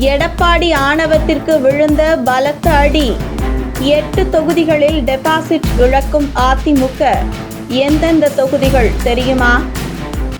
எடப்பாடி ஆணவத்திற்கு விழுந்த பலத்த அடி. எட்டு தொகுதிகளில் டெபாசிட் இழக்கும் அதிமுக. எந்தெந்த தொகுதிகள் தெரியுமா?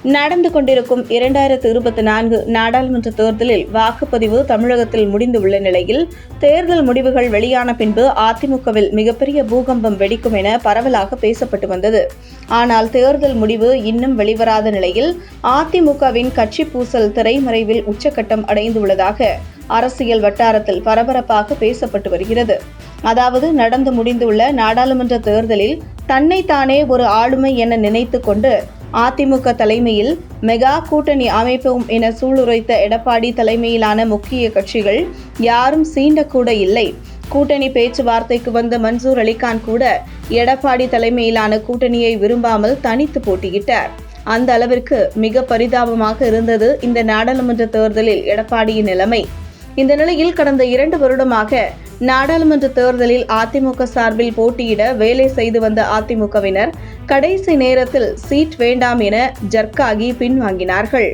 நடந்து கொண்டிருக்கும் இரண்டாயிரத்து இருபத்தி நான்கு நாடாளுமன்ற தேர்தலில் வாக்குப்பதிவு தமிழகத்தில் முடிந்துள்ள நிலையில் தேர்தல் முடிவுகள் வெளியான பின்பு அதிமுகவில் மிகப்பெரிய பூகம்பம் வெடிக்கும் என பரவலாக பேசப்பட்டு வந்தது. ஆனால் தேர்தல் முடிவு இன்னும் வெளிவராத நிலையில் அதிமுகவின் கட்சி பூசல் திரைமறைவில் உச்சக்கட்டம் அடைந்துள்ளதாக அரசியல் வட்டாரத்தில் பரபரப்பாக பேசப்பட்டு வருகிறது. அதாவது நடந்து முடிந்துள்ள நாடாளுமன்ற தேர்தலில் தன்னைத்தானே ஒரு ஆளுமை என நினைத்து கொண்டு அதிமுக தலைமையில் மெகா கூட்டணி அமைப்போம் என சூளுரைத்த எடப்பாடி தலைமையிலான முக்கிய கட்சிகள் யாரும் சீண்டக்கூட இல்லை. கூட்டணி பேச்சுவார்த்தைக்கு வந்த மன்சூர் அலிகான் கூட எடப்பாடி தலைமையிலான கூட்டணியை விரும்பாமல் தனித்து போட்டியிட்டார். அந்த அளவிற்கு மிக பரிதாபமாக இருந்தது இந்த நாடாளுமன்ற தேர்தலில் எடப்பாடியின் நிலைமை. இந்த நிலையில் கடந்த இரண்டு வருடமாக நாடாளுமன்ற தேர்தலில் அதிமுக சார்பில் போட்டியிட வேலை செய்து வந்த அதிமுகவினர் கடைசி நேரத்தில் சீட் வேண்டாம் என ஜர்க்காகி பின்வாங்கினார்கள்.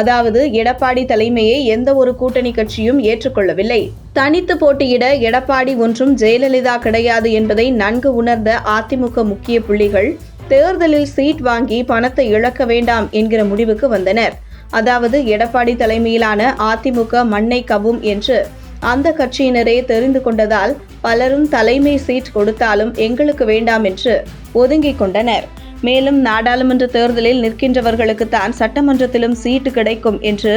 அதாவது எடப்பாடி தலைமையை எந்த ஒரு கூட்டணி கட்சியும் ஏற்றுக்கொள்ளவில்லை. தனித்து போட்டியிட எடப்பாடி ஒன்றும் ஜெயலலிதா கிடையாது என்பதை நன்கு உணர்ந்த அதிமுக முக்கிய புள்ளிகள் தேர்தலில் சீட் வாங்கி பணத்தை இழக்க வேண்டாம் என்கிற முடிவுக்கு வந்தனர். அதாவது எடப்பாடி தலைமையிலான அதிமுக மண்ணை கவும் என்று அந்த கட்சியினரே தெரிந்து கொண்டதால் பலரும் தலைமை சீட் கொடுத்தாலும் எங்களுக்கு வேண்டாம் என்று ஒதுங்கிக் கொண்டனர். மேலும் நாடாளுமன்ற தேர்தலில் நிற்கின்றவர்களுக்கு தான் சட்டமன்றத்திலும் சீட்டு கிடைக்கும் என்று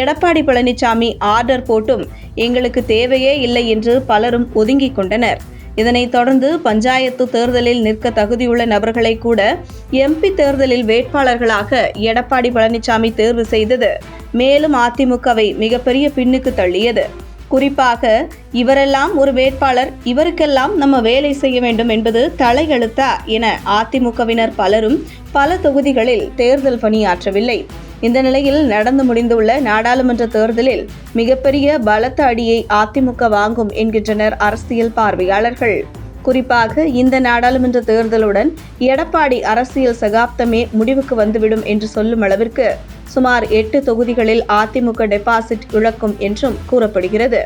எடப்பாடி பழனிசாமி ஆர்டர் போட்டும் எங்களுக்கு தேவையே இல்லை என்று பலரும் ஒதுங்கிக் கொண்டனர். இதனைத் தொடர்ந்து பஞ்சாயத்து தேர்தலில் நிற்க தகுதியுள்ள நபர்களை கூட எம்பி தேர்தலில் வேட்பாளர்களாக எடப்பாடி பழனிசாமி தேர்வு செய்தது. மேலும் அதிமுகவை மிகப்பெரிய பின்னுக்கு தள்ளியது. குறிப்பாக இவரெல்லாம் ஒரு வேட்பாளர் இவருக்கெல்லாம் நம்ம வேலை செய்ய வேண்டும் என்பது தலையெழுத்தா என அதிமுகவினர் பலரும் பல தொகுதிகளில் தேர்தல் பணியாற்றவில்லை. இந்த நிலையில் நடந்து முடிந்துள்ள நாடாளுமன்ற தேர்தலில் மிகப்பெரிய பலத்த அடியை அதிமுக வாங்கும் என்கின்றனர் அரசியல் பார்வையாளர்கள். குறிப்பாக இந்த நாடாளுமன்ற தேர்தலுடன் எடப்பாடி அரசியல் சகாப்தமே முடிவுக்கு வந்துவிடும் என்று சொல்லும் அளவிற்கு சுமார் எட்டு தொகுதிகளில் அதிமுக டெபாசிட் இழக்கும் என்றும் கூறப்படுகிறது.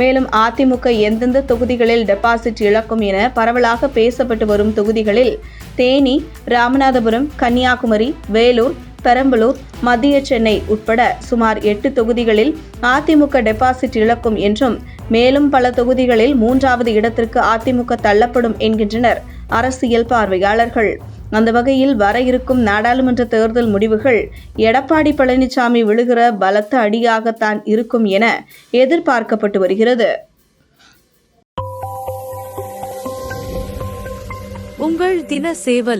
மேலும் அதிமுக எந்தெந்த தொகுதிகளில் டெபாசிட் இழக்கும் என பரவலாக பேசப்பட்டு வரும் தொகுதிகளில் தேனி ராமநாதபுரம் கன்னியாகுமரி வேலூர் பெரம்பலூர் மத்திய சென்னை உட்பட சுமார் எட்டு தொகுதிகளில் அதிமுக டெபாசிட் இழக்கும் என்றும் மேலும் பல தொகுதிகளில் மூன்றாவது இடத்திற்கு அதிமுக தள்ளப்படும் என்கின்றனர் அரசியல் பார்வையாளர்கள். அந்த வகையில் வர இருக்கும் நாடாளுமன்ற தேர்தல் முடிவுகள் எடப்பாடி பழனிசாமி விழுகிற பலத்த அடியாகத்தான் இருக்கும் என எதிர்பார்க்கப்பட்டு வருகிறது. உங்கள் தின சேவல்